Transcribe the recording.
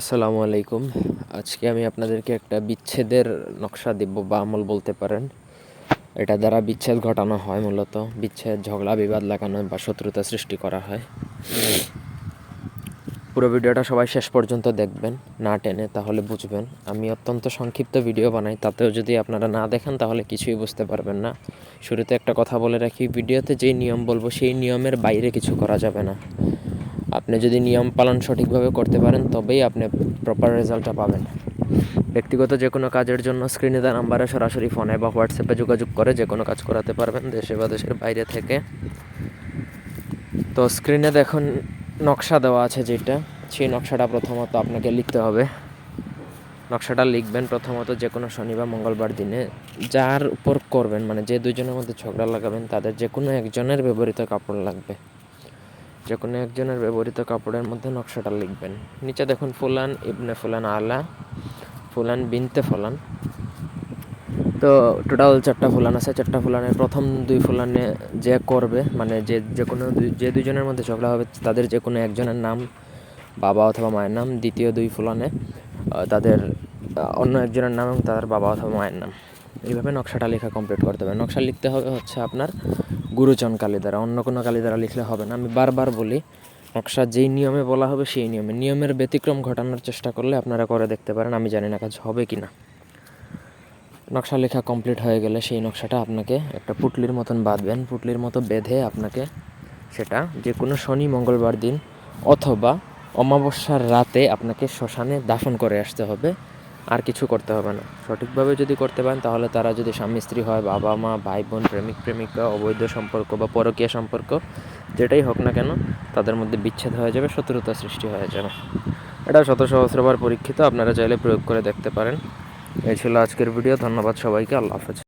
আসসালামু আলাইকুম। আজকে আমি আপনাদেরকে একটা বিচ্ছেদের নকশা দিব বা আমল বলতে পারেন। এটা দ্বারা বিচ্ছেদ ঘটানো হয় মূলত। বিচ্ছেদ, ঝগড়া, বিবাদ লাগানো বা শত্রুতা সৃষ্টি করা হয়। পুরো ভিডিওটা সবাই শেষ পর্যন্ত দেখবেন, না টেনে তাহলে বুঝবেন। আমি অত্যন্ত সংক্ষিপ্ত ভিডিও বানাই, তাতেও যদি আপনারা না দেখেন তাহলে কিছুই বুঝতে পারবেন না। শুরুতে একটা কথা বলে রাখি, ভিডিওতে যেই নিয়ম বলব, সেই নিয়মের বাইরে কিছু করা যাবে না। আপনি যদি নিয়ম পালন সঠিকভাবে করতে পারেন, তবেই আপনি প্রপার রেজাল্টটা পাবেন। ব্যক্তিগত যে কোনো কাজের জন্য স্ক্রিনে দেওয়া নাম্বারে সরাসরি ফোনে বা হোয়াটসঅ্যাপে যোগাযোগ করে যে কোনো কাজ করাতে পারবেন দেশে বা দেশের বাইরে থেকে। তো স্ক্রিনে দেখুন, নকশা দেওয়া আছে যেটা। সেই নকশাটা প্রথমত আপনাকে লিখতে হবে। নকশাটা লিখবেন প্রথমত যে কোনো শনি বা মঙ্গলবার দিনে। যার উপর করবেন মানে যে দুজনের মধ্যে ঝগড়া লাগাবেন, তাদের যে কোনো একজনের ব্যবহৃত কাপড় লাগবে। যে কোনো একজনের ব্যবহৃত কাপড়ের মধ্যে নকশাটা লিখবেন। নিচে দেখুন ফুলান ইবনে ফুলান আলা, ফুলান বিনতে ফুলান। তো টোটাল চারটা ফুলান আছে, চারটা ফুলানের প্রথম দুই ফুলানে যে করবে মানে যে যে কোনো যে দুজনের মধ্যে ঝগড়া হবে, তাদের যে কোনো একজনের নাম, বাবা অথবা মায়ের নাম, দ্বিতীয় দুই ফুলানে তাদের অন্য একজনের নাম এবং তাদের বাবা অথবা মায়ের নাম। এইভাবে নকশাটা লেখা কমপ্লিট করতে হবে। নকশা লিখতে হবে হচ্ছে আপনার গুরুচন কালী দ্বারা অন্য কোনো কালী দ্বারা লিখলে হবে না। আমি বারবার বলি, নকশা যেই নিয়মে বলা হবে সেই নিয়মে। নিয়মের ব্যতিক্রম ঘটানোর চেষ্টা করলে আপনারা করে দেখতে পারেন, আমি জানি না কাজ হবে কি না নকশা লেখা কমপ্লিট হয়ে গেলে সেই নকশাটা আপনাকে একটা পুটলির মতন বাঁধবেন। পুটলির মতো বেঁধে আপনাকে সেটা যে কোনো শনি, মঙ্গলবার দিন অথবা অমাবস্যার রাতে আপনাকে শ্মশানে দাফন করে আসতে হবে। আর কিছু করতে হবে না। সঠিকভাবে যদি করতে পারেন, তাহলে তারা যদি স্বামী, স্ত্রী হয়, বাবা মা ভাই বোন প্রেমিক, প্রেমিকা, অবৈধ সম্পর্ক বা পরকীয় সম্পর্ক, যেটাই হোক না কেন, তাদের মধ্যে বিচ্ছেদ হয়ে যাবে, শত্রুতা সৃষ্টি হয়ে যাবে। এটা শত সহস্রবার পরীক্ষিত, আপনারা চাইলে প্রয়োগ করে দেখতে পারেন। এই ছিল আজকের ভিডিও, ধন্যবাদ সবাইকে, আল্লাহ হাফেজ।